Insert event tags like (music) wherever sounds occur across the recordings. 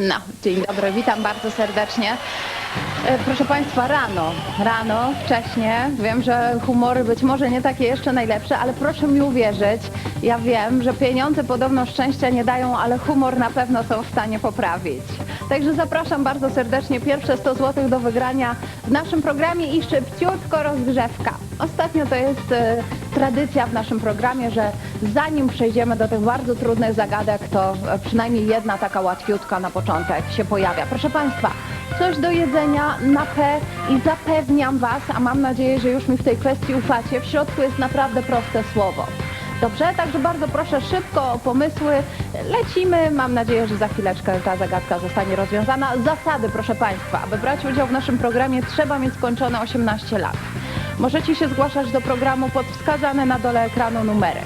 No, dzień dobry, witam bardzo serdecznie. E, Proszę Państwa, rano, rano, wcześnie, wiem, że humory być może nie takie jeszcze najlepsze, ale proszę mi uwierzyć, ja wiem, że pieniądze podobno szczęścia nie dają, ale humor na pewno są w stanie poprawić. Także zapraszam bardzo serdecznie, pierwsze 100 zł do wygrania w naszym programie i szybciutko rozgrzewka. Ostatnio to jest e, tradycja w naszym programie, że zanim przejdziemy do tych bardzo trudnych zagadek, to e, przynajmniej jedna taka łatwiutka na początek się pojawia. Proszę Państwa, coś do jedzenia na P i zapewniam Was, a mam nadzieję, że już mi w tej kwestii ufacie, w środku jest naprawdę proste słowo. Dobrze, także bardzo proszę szybko o pomysły. Lecimy. Mam nadzieję, że za chwileczkę ta zagadka zostanie rozwiązana. Zasady, proszę Państwa, aby brać udział w naszym programie trzeba mieć skończone 18 lat. Możecie się zgłaszać do programu pod wskazane na dole ekranu numery.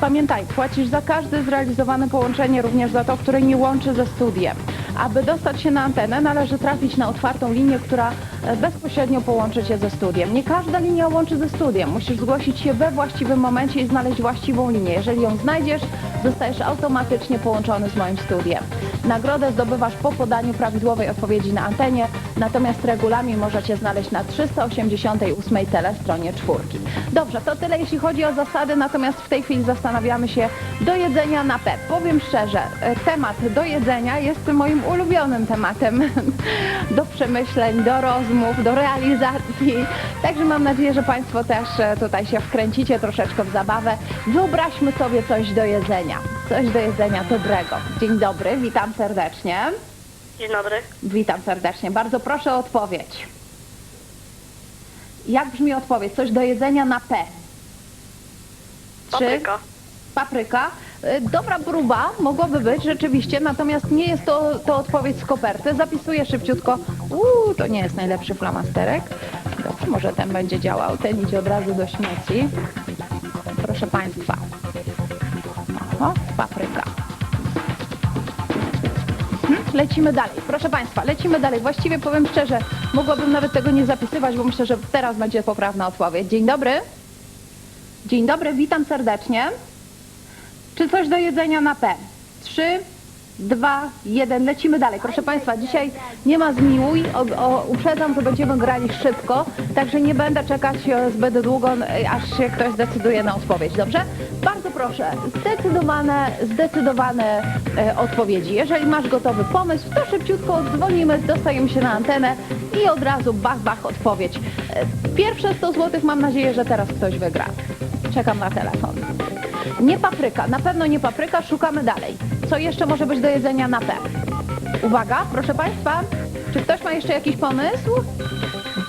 Pamiętaj, płacisz za każde zrealizowane połączenie, również za to, które nie łączy ze studiem. Aby dostać się na antenę, należy trafić na otwartą linię, która e, bezpośrednio połączy Cię ze studiem. Nie każda linia łączy ze studiem. Musisz zgłosić się we właściwym momencie i znaleźć właściwą linię. Jeżeli ją znajdziesz, zostajesz automatycznie połączony z moim studiem. Nagrodę zdobywasz po podaniu prawidłowej odpowiedzi na antenie, natomiast regulamin możecie znaleźć na 388 telestronie czwórki. Dobrze, to tyle jeśli chodzi o zasady, natomiast w tej chwili zastanawiamy się do jedzenia na P. Powiem szczerze, e, temat do jedzenia jest moim ulubionym tematem (laughs) do przemyśleń, do rozmów, do realizacji. Także mam nadzieję, że Państwo też e, tutaj się wkręcicie troszeczkę w zabawę. Wyobraźmy sobie coś do jedzenia. Coś do jedzenia dobrego. Dzień dobry, witam serdecznie. Dzień dobry. Witam serdecznie. Bardzo proszę o odpowiedź. Jak brzmi odpowiedź? Coś do jedzenia na P. Papryka. Papryka. Y, Dobra próba, mogłoby być rzeczywiście, natomiast nie jest to, to odpowiedź z koperty. Zapisuję szybciutko. Uuu, to nie jest najlepszy flamasterek. Dobrze, może ten będzie działał. Ten idzie od razu do śmieci. Proszę Państwa. O, papryka. Mhm, Lecimy dalej. Proszę Państwa, lecimy dalej. Właściwie powiem szczerze, mogłabym nawet tego nie zapisywać, bo myślę, że teraz będzie poprawna odpowiedź. Dzień dobry. Dzień dobry, witam serdecznie. Czy coś do jedzenia na P? Trzy, dwa, jeden. Lecimy dalej. Proszę Państwa, dzisiaj nie ma zmiłuj. O, o, uprzedzam, że będziemy grali szybko, także nie będę czekać zbyt długo, aż się ktoś zdecyduje na odpowiedź. Dobrze? Bardzo proszę, zdecydowane, zdecydowane e, odpowiedzi. Jeżeli masz gotowy pomysł, to szybciutko dzwonimy, dostajemy się na antenę i od razu bach, bach odpowiedź. E, Pierwsze 100 zł mam nadzieję, że teraz ktoś wygra. Czekam na telefon. Nie papryka, na pewno nie papryka, szukamy dalej. Co jeszcze może być do jedzenia na P? Uwaga, proszę Państwa, czy ktoś ma jeszcze jakiś pomysł?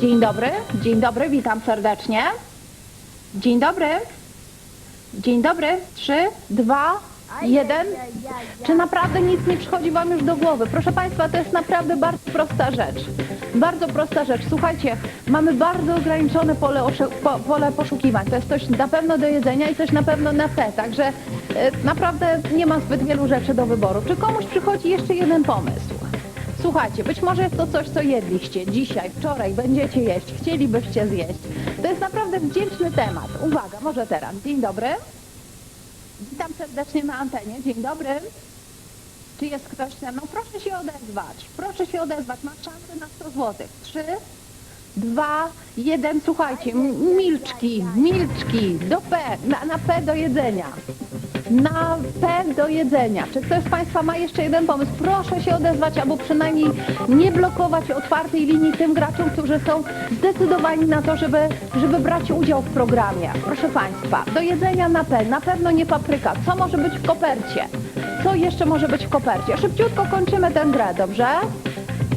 Dzień dobry, dzień dobry, witam serdecznie. Dzień dobry. Dzień dobry, trzy, dwa, jeden. Czy naprawdę nic nie przychodzi Wam już do głowy? Proszę Państwa, to jest naprawdę bardzo prosta rzecz. Bardzo prosta rzecz. Słuchajcie, mamy bardzo ograniczone pole, po, pole poszukiwań. To jest coś na pewno do jedzenia i coś na pewno na P. Także e, naprawdę nie ma zbyt wielu rzeczy do wyboru. Czy komuś przychodzi jeszcze jeden pomysł? Słuchajcie, być może jest to coś, co jedliście dzisiaj, wczoraj, będziecie jeść, chcielibyście zjeść. To jest naprawdę wdzięczny temat. Uwaga, może teraz. Dzień dobry. Witam serdecznie na antenie. Dzień dobry. Czy jest ktoś ze mną? Proszę się odezwać. Proszę się odezwać. Masz szansę na 100 zł. Trzy, dwa, jeden. Słuchajcie, milczki, milczki. Do P, na, na P do jedzenia. Na P do jedzenia. Czy ktoś z Państwa ma jeszcze jeden pomysł? Proszę się odezwać, albo przynajmniej nie blokować otwartej linii tym graczom, którzy są zdecydowani na to, żeby, żeby brać udział w programie. Proszę Państwa, do jedzenia na P, na pewno nie papryka. Co może być w kopercie? Co jeszcze może być w kopercie? Szybciutko kończymy tę grę, dobrze?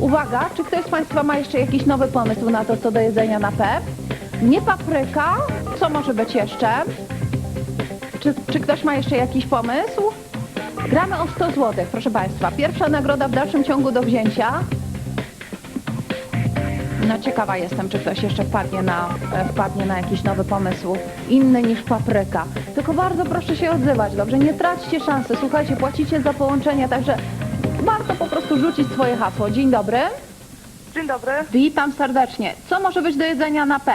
Uwaga, czy ktoś z Państwa ma jeszcze jakiś nowy pomysł na to, co do jedzenia na P? Nie papryka. Co może być jeszcze? Czy, czy ktoś ma jeszcze jakiś pomysł? Gramy o 100 zł, proszę Państwa. Pierwsza nagroda w dalszym ciągu do wzięcia. No ciekawa jestem, czy ktoś jeszcze wpadnie na, wpadnie na jakiś nowy pomysł, inny niż papryka. Tylko bardzo proszę się odzywać, dobrze? Nie traćcie szansy. Słuchajcie, płacicie za połączenie, także warto po prostu rzucić swoje hasło. Dzień dobry. Dzień dobry. Witam serdecznie. Co może być do jedzenia na P?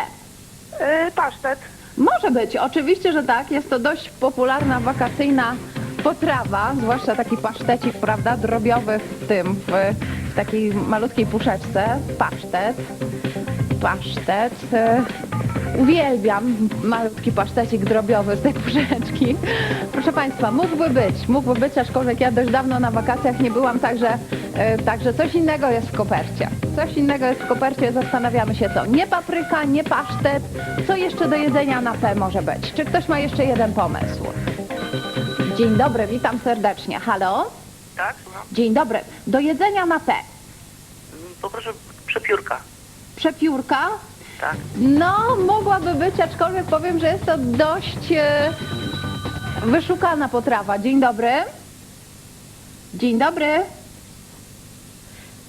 Yy, pasztet. Może być, oczywiście, że tak. Jest to dość popularna wakacyjna potrawa, zwłaszcza taki pasztecik, prawda, drobiowy w tym, w, w takiej malutkiej puszeczce, pasztet, pasztet. Uwielbiam malutki pasztecik drobiowy z tej puszeczki. Proszę Państwa, mógłby być, mógłby być, aczkolwiek ja dość dawno na wakacjach nie byłam, także, e, także coś innego jest w kopercie. Coś innego jest w kopercie, zastanawiamy się co. Nie papryka, nie pasztet, co jeszcze do jedzenia na P może być? Czy ktoś ma jeszcze jeden pomysł? Dzień dobry, witam serdecznie. Halo? Tak, słucham. Dzień dobry. Do jedzenia na P. Poproszę przepiórka. Przepiórka? Tak. No, mogłaby być, aczkolwiek powiem, że jest to dość e, wyszukana potrawa. Dzień dobry. Dzień dobry.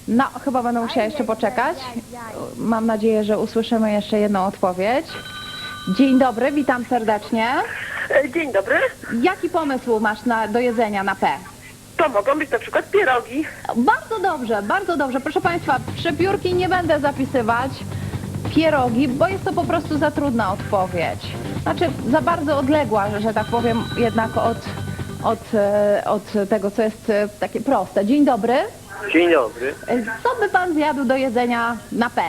No, chyba będę musiała jeszcze poczekać. Mam nadzieję, że usłyszymy jeszcze jedną odpowiedź. Dzień dobry, witam serdecznie. E, Dzień dobry. Jaki pomysł masz na, do jedzenia na P? To mogą być na przykład pierogi. Bardzo dobrze, bardzo dobrze. Proszę Państwa, przepiórki nie będę zapisywać. Pierogi, bo jest to po prostu za trudna odpowiedź. Znaczy, za bardzo odległa, że tak powiem, jednak od, od, e, od tego, co jest e, takie proste. Dzień dobry. Dzień dobry. Co by Pan zjadł do jedzenia na P?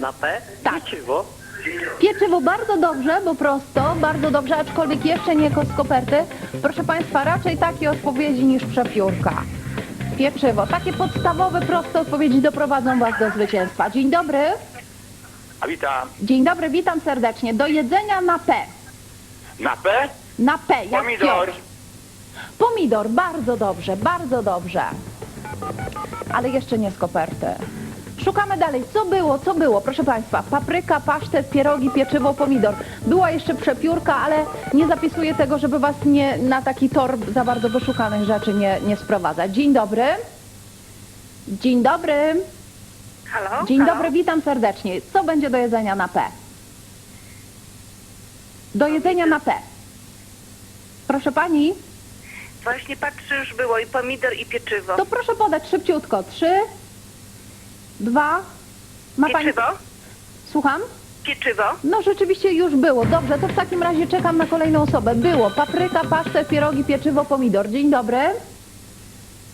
Na P? Tak. Pieczywo. Pieczywo bardzo dobrze, bo prosto, bardzo dobrze, aczkolwiek jeszcze nie z koperty. Proszę Państwa, raczej takie odpowiedzi niż przepiórka. Pieczywo. Takie podstawowe, proste odpowiedzi doprowadzą Was do zwycięstwa. Dzień dobry. Witam. Dzień dobry, witam serdecznie. Do jedzenia na P. Na P? Na P, jak Pomidor. Piotr. Pomidor, bardzo dobrze, bardzo dobrze. Ale jeszcze nie z koperty. Szukamy dalej. Co było, co było? Proszę Państwa, papryka, pasztet, pierogi, pieczywo, pomidor. Była jeszcze przepiórka, ale nie zapisuję tego, żeby Was nie na taki tor za bardzo wyszukanych rzeczy nie, nie sprowadzać. Dzień dobry. Dzień dobry. Halo? Dzień Halo? dobry, witam serdecznie. Co będzie do jedzenia na P? Do jedzenia na P. Proszę pani, Właśnie patrzę, już było i pomidor, i pieczywo. to proszę podać szybciutko. Trzy, dwa. Ma pani. Pieczywo? Słucham? Pieczywo? No rzeczywiście już było. Dobrze, to w takim razie czekam na kolejną osobę. Było papryka, pasztet, pierogi, pieczywo, pomidor. Dzień dobry.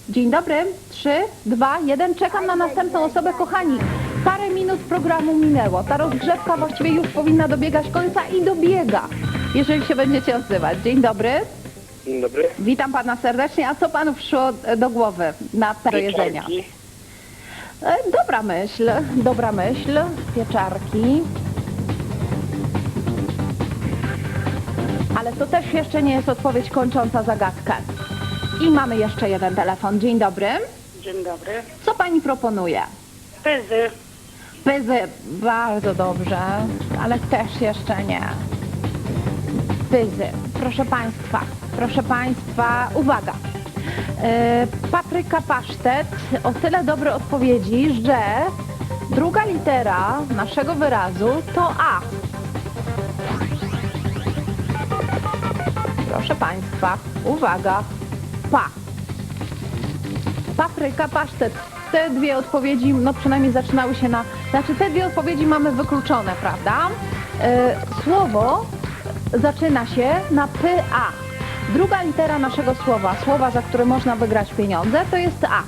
Dzień dobry. Trzy, dwa, jeden. Czekam na następną osobę. Kochani, parę minut programu minęło. Ta rozgrzewka właściwie już powinna dobiegać końca i dobiega, jeżeli się będziecie odzywać. Dzień dobry. Dzień dobry. Witam pana serdecznie. A co panu przyszło do głowy na do jedzenia? E, Dobra myśl, dobra myśl. Pieczarki. Ale to też jeszcze nie jest odpowiedź kończąca zagadkę. I mamy jeszcze jeden telefon. Dzień dobry. Dzień dobry. Co pani proponuje? Pyzy. Pyzy, bardzo dobrze, ale też jeszcze nie. Pyzy, proszę Państwa, proszę Państwa, uwaga. E, papryka pasztet, o tyle dobre odpowiedzi, że druga litera naszego wyrazu to A. Proszę Państwa, uwaga, pa. Papryka, pasztet. Te dwie odpowiedzi, no przynajmniej zaczynały się na... Znaczy te dwie odpowiedzi mamy wykluczone, prawda? E, słowo zaczyna się na PA. Druga litera naszego słowa, słowa, za które można wygrać pieniądze, to jest A.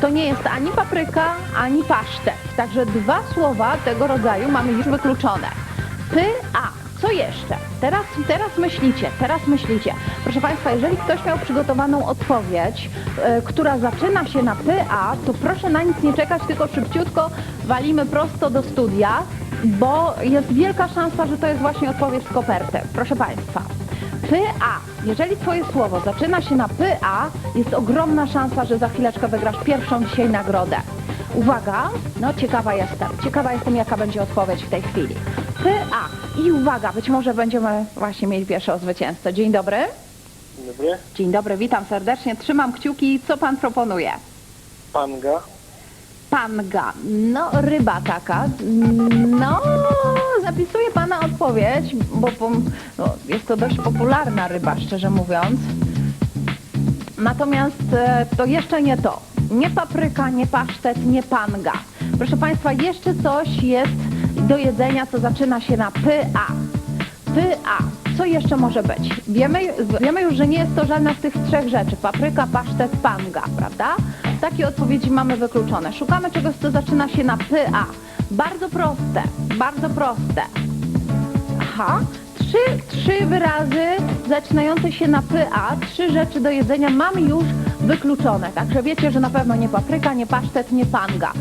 To nie jest ani papryka, ani pasztet. Także dwa słowa tego rodzaju mamy już wykluczone. PA. Co jeszcze? Teraz, teraz myślicie, teraz myślicie. Proszę Państwa, jeżeli ktoś miał przygotowaną odpowiedź, e, która zaczyna się na PA, to proszę na nic nie czekać, tylko szybciutko walimy prosto do studia, bo jest wielka szansa, że to jest właśnie odpowiedź z koperty. Proszę Państwa, PA. Jeżeli Twoje słowo zaczyna się na PA, jest ogromna szansa, że za chwileczkę wygrasz pierwszą dzisiaj nagrodę. Uwaga, no ciekawa jestem. Ciekawa jestem, jaka będzie odpowiedź w tej chwili. PA. I uwaga, być może będziemy właśnie mieli pierwszego zwycięzcę. Dzień dobry. Dzień dobry. Dzień dobry, witam serdecznie. Trzymam kciuki. Co pan proponuje? Panga. Panga. No, ryba taka. No, zapisuję pana odpowiedź, bo bo no, jest to dość popularna ryba, szczerze mówiąc. Natomiast e, to jeszcze nie to. Nie papryka, nie pasztet, nie panga. Proszę Państwa, jeszcze coś jest do jedzenia, co zaczyna się na PA. PA. Co jeszcze może być? Wiemy, wiemy już, że nie jest to żadna z tych trzech rzeczy. Papryka, pasztet, panga, prawda? Takie odpowiedzi mamy wykluczone. Szukamy czegoś, co zaczyna się na PA. Bardzo proste, bardzo proste. Aha, trzy, trzy wyrazy zaczynające się na PA, trzy rzeczy do jedzenia mamy już wykluczone. Także wiecie, że na pewno nie papryka, nie pasztet, nie panga.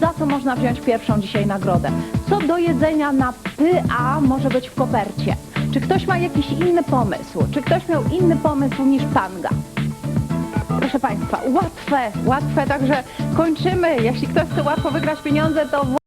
Za co można wziąć pierwszą dzisiaj nagrodę? Co do jedzenia na PA może być w kopercie? Czy ktoś ma jakiś inny pomysł? Czy ktoś miał inny pomysł niż panga? Proszę Państwa, łatwe, łatwe, także kończymy. Jeśli ktoś chce łatwo wygrać pieniądze, to